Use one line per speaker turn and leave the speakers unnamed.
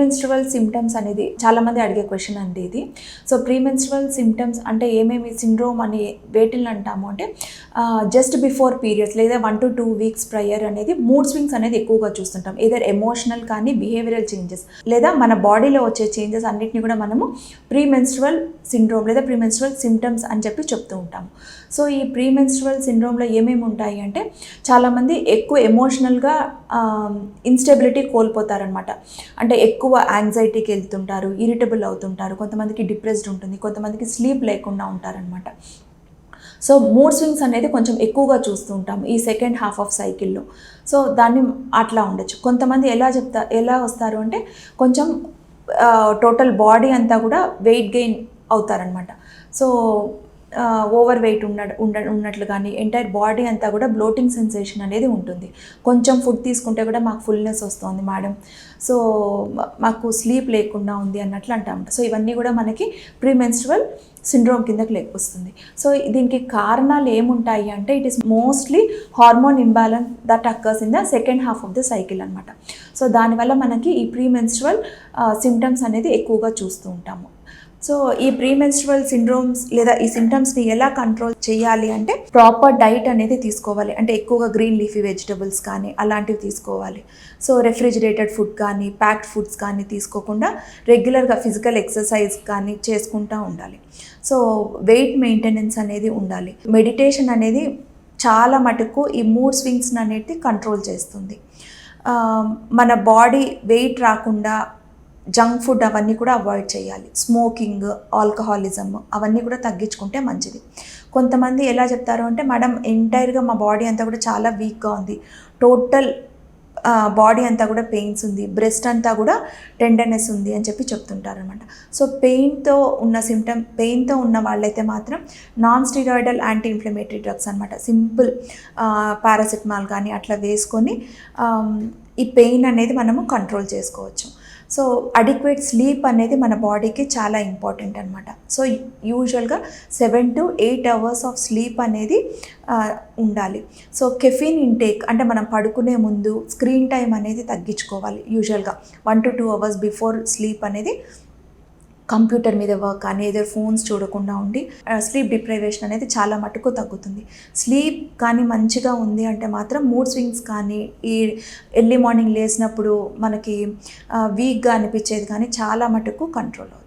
Premenstrual symptoms అనేది చాలామంది అడిగే క్వశ్చన్ అండి ఇది. సో ప్రీమెన్స్ట్రువల్ సిమ్టమ్స్ అంటే ఏమేమి సిండ్రోమ్ అని వేటిల్ని అంటాము అంటే జస్ట్ బిఫోర్ పీరియడ్స్ లేదా one to two weeks prior అనేది మూడ్ స్వింగ్స్ అనేది ఎక్కువగా చూస్తుంటాం. ఏదర్ ఎమోషనల్ కానీ బిహేవియరల్ చేంజెస్ లేదా మన బాడీలో వచ్చే చేంజెస్ అన్నిటిని కూడా మనము ప్రీమెన్స్ట్రువల్ సిండ్రోమ్ లేదా ప్రీమెన్స్ట్రువల్ సిమ్టమ్స్ అని చెప్పి చెప్తూ ఉంటాము. సో ఈ ప్రీమెన్స్ట్రువల్ సిండ్రోమ్లో ఏమేమి ఉంటాయి అంటే చాలామంది ఎక్కువ ఎమోషనల్గా ఇన్స్టెబిలిటీ కోల్పోతారనమాట అంటే ఎక్కువ యాంగ్జైటీకి వెళ్తుంటారు ఇరిటబుల్ అవుతుంటారు కొంతమందికి డిప్రెస్డ్ ఉంటుంది కొంతమందికి స్లీప్ లేకుండా ఉంటారనమాట సో మూడ్ స్వింగ్స్ అనేది కొంచెం ఎక్కువగా చూస్తూ ఉంటాం ఈ సెకండ్ హాఫ్ ఆఫ్ సైకిల్లో సో దాన్ని అట్లా ఉండొచ్చు. కొంతమంది ఎలా చెప్తా ఎలా వస్తారు అంటే కొంచెం టోటల్ బాడీ అంతా కూడా వెయిట్ గెయిన్ అవుతారనమాట సో ఓవర్ వెయిట్ ఉన్న ఉండ ఉన్నట్లు కానీ ఎంటైర్ బాడీ అంతా కూడా బ్లోటింగ్ సెన్సేషన్ అనేది ఉంటుంది. కొంచెం ఫుడ్ తీసుకుంటే కూడా మాకు ఫుల్నెస్ వస్తుంది మేడం సో మాకు స్లీప్ లేకుండా ఉంది అన్నట్లు అంటాం. సో ఇవన్నీ కూడా మనకి ప్రీమెన్స్ట్రువల్ సిండ్రోమ్ కిందకి లేకొస్తుంది సో దీనికి కారణాలు ఏముంటాయి అంటే it is mostly hormone imbalance that occurs in the second half of the cycle అనమాట సో దానివల్ల మనకి ఈ ప్రీమెన్స్ట్రువల్ సిమ్టమ్స్ అనేది ఎక్కువగా చూస్తూ ఉంటాము. సో ఈ ప్రీమెన్స్ట్రువల్ సిండ్రోమ్స్ లేదా ఈ సిమ్టమ్స్ని ఎలా కంట్రోల్ చేయాలి అంటే ప్రాపర్ డైట్ అనేది తీసుకోవాలి. అంటే ఎక్కువగా గ్రీన్ లీఫీ వెజిటబుల్స్ కానీ అలాంటివి తీసుకోవాలి. సో రెఫ్రిజిరేటెడ్ ఫుడ్ కానీ ప్యాక్డ్ ఫుడ్స్ కానీ తీసుకోకుండా రెగ్యులర్గా ఫిజికల్ ఎక్సర్సైజ్ కానీ చేసుకుంటూ ఉండాలి. సో వెయిట్ మెయింటెనెన్స్ అనేది ఉండాలి. మెడిటేషన్ అనేది చాలా మటుకు ఈ మూడ్ స్వింగ్స్ని అనేది కంట్రోల్ చేస్తుంది. మన బాడీ వెయిట్ రాకుండా జంక్ ఫుడ్ అవన్నీ కూడా అవాయిడ్ చేయాలి. స్మోకింగ్ ఆల్కహాలిజం అవన్నీ కూడా తగ్గించుకుంటే మంచిది. కొంతమంది ఎలా చెప్తారు అంటే మేడం ఎంటైర్గా మా బాడీ అంతా కూడా చాలా వీక్గా ఉంది. టోటల్ బాడీ అంతా కూడా పెయిన్స్ ఉంది. బ్రెస్ట్ అంతా కూడా టెండర్నెస్ ఉంది అని చెప్పి చెప్తుంటారు అనమాట సో పెయిన్తో ఉన్న సిమ్టమ్ పెయిన్తో ఉన్న వాళ్ళైతే మాత్రం non steroidal anti inflammatory drugs అనమాట సింపుల్ పారాసిటమాల్ కానీ అట్లా వేసుకొని ఈ పెయిన్ అనేది మనము కంట్రోల్ చేసుకోవచ్చు. సో అడిక్వేట్ స్లీప్ అనేది మన బాడీకి చాలా ఇంపార్టెంట్ అనమాట సో యూజువల్గా seven to eight hours of sleep అనేది ఉండాలి. సో కెఫీన్ ఇంటేక్ అంటే మనం పడుకునే ముందు స్క్రీన్ టైం అనేది తగ్గించుకోవాలి యూజువల్గా. One to two hours before sleep అనేది కంప్యూటర్ మీద వర్క్ కానీ ఏదో ఫోన్స్ చూడకుండా ఉండి స్లీప్ డిప్రైవేషన్ అనేది చాలా మటుకు తగ్గుతుంది. స్లీప్ కానీ మంచిగా ఉంది అంటే మాత్రం మూడ్ స్వింగ్స్ కానీ ఈ ఎర్లీ మార్నింగ్ లేచినప్పుడు మనకి వీక్గా అనిపించేది కానీ చాలా మటుకు కంట్రోల్ అవుతుంది